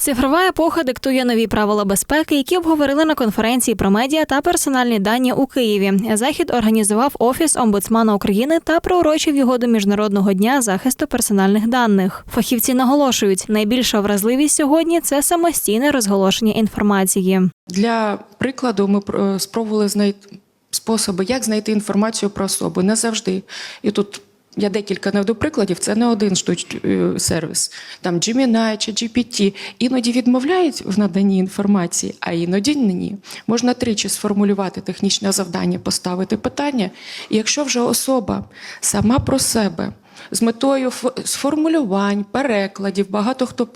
Цифрова епоха диктує нові правила безпеки, які обговорили на конференції про медіа та персональні дані у Києві. Захід організував офіс омбудсмана України та приурочив його до міжнародного дня захисту персональних даних. Фахівці наголошують, найбільша вразливість сьогодні це самостійне розголошення інформації. Для прикладу, ми е, спробували знайти способи, як знайти інформацію про особу. Не завжди. І тут я декілька наведу прикладів. Це не один штуч е, сервіс. Там Gemini чи GPT. Іноді відмовляють в наданні інформації, а іноді ні. Можна тричі сформулювати технічне завдання, поставити питання. І якщо вже особа сама про себе. З метою сформулювань, перекладів, багато хто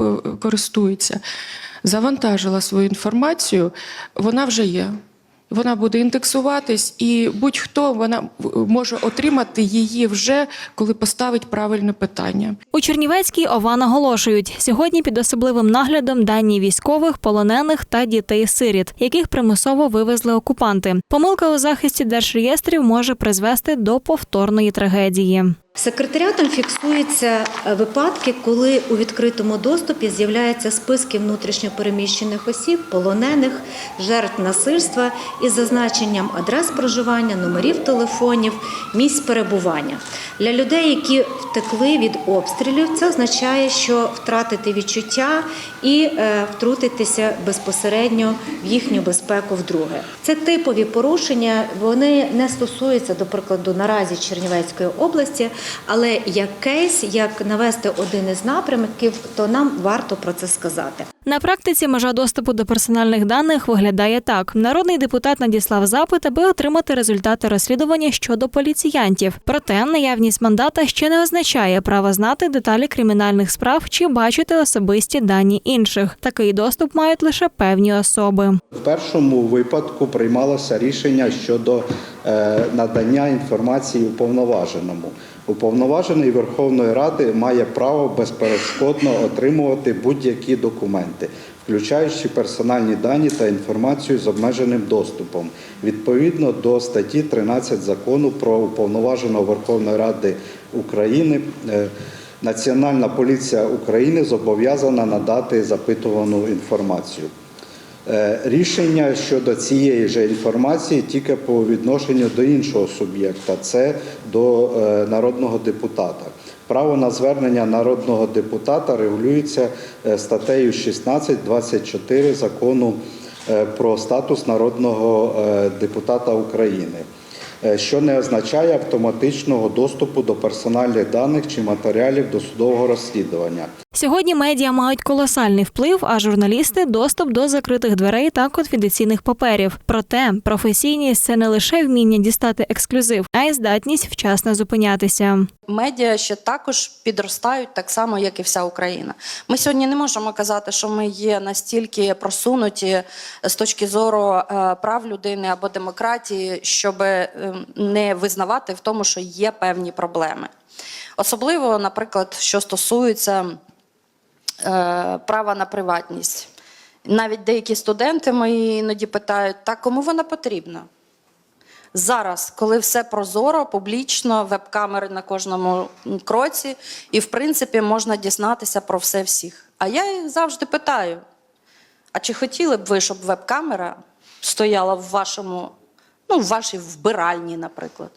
користується, завантажила свою інформацію, вона вже є. Вона буде індексуватись, і будь-хто вона може отримати її вже, коли поставить правильне питання. У Чернівецькій ОВА наголошують, сьогодні під особливим наглядом дані військових, полонених та дітей-сиріт, яких примусово вивезли окупанти. Помилка у захисті держреєстрів може призвести до повторної трагедії. Секретаріатом фіксуються е, випадки, коли у відкритому доступі з'являються списки внутрішньопереміщених осіб, полонених, жертв насильства із зазначенням адрес проживання, номерів телефонів, місць перебування. Для людей, які втекли від обстрілів, це означає, що втратити відчуття і е, втрутитися безпосередньо в їхню безпеку вдруге. Це типові порушення, вони не стосуються, до прикладу, наразі Чернівецької області, але як кейс, як навести один із напрямків, то нам варто про це сказати. На практиці межа доступу до персональних даних виглядає так: народний депутат надіслав запит, аби отримати результати розслідування щодо поліціянтів. Проте наявність мандата ще не означає право знати деталі кримінальних справ чи бачити особисті дані інших. Такий доступ мають лише певні особи. В першому випадку приймалося рішення щодо надання інформації уповноваженому. Уповноважений Верховної Ради має право безперешкодно отримувати будь-які документи, включаючи персональні дані та інформацію з обмеженим доступом, відповідно до статті 13 закону про уповноваженого Верховної Ради України. е, Національна поліція України зобов'язана надати запитувану інформацію. Е, Рішення щодо цієї ж інформації тільки по відношенню до іншого суб'єкта це до е, народного депутата. Право на звернення народного депутата регулюється е, статтею 16.24 закону про статус народного депутата України, що не означає автоматичного доступу до персональних даних чи матеріалів досудового розслідування. Сьогодні медіа мають колосальний вплив, а журналісти доступ до закритих дверей та конфіденційних паперів. Проте професійність це не лише вміння дістати ексклюзив, а й здатність вчасно зупинятися. Медіа ще також підростають так само, як і вся Україна. Ми сьогодні не можемо казати, що ми є настільки просунуті з точки зору е, прав людини або демократії, щоб е, не визнавати в тому, що є певні проблеми. Особливо, наприклад, що стосується е, права на приватність. Навіть деякі студенти мої іноді питають, так кому вона потрібна? Зараз, коли все прозоро, публічно, веб-камери на кожному кроці, і в принципі можна дізнатися про все всіх. А я завжди питаю: а чи хотіли б ви, щоб веб-камера стояла в вашому, ну, в вашій вбиральні, наприклад?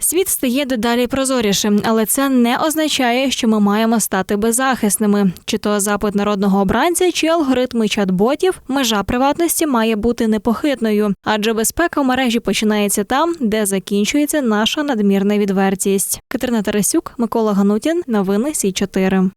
Світ стає дедалі прозорішим, але це не означає, що ми маємо стати беззахисними. Чи то запит народного обранця, чи алгоритми чат-ботів, межа приватності має бути непохитною, адже безпека в мережі починається там, де закінчується наша надмірна відвертість. Катерина Тарасюк, Микола Ганутін, новини Сі 4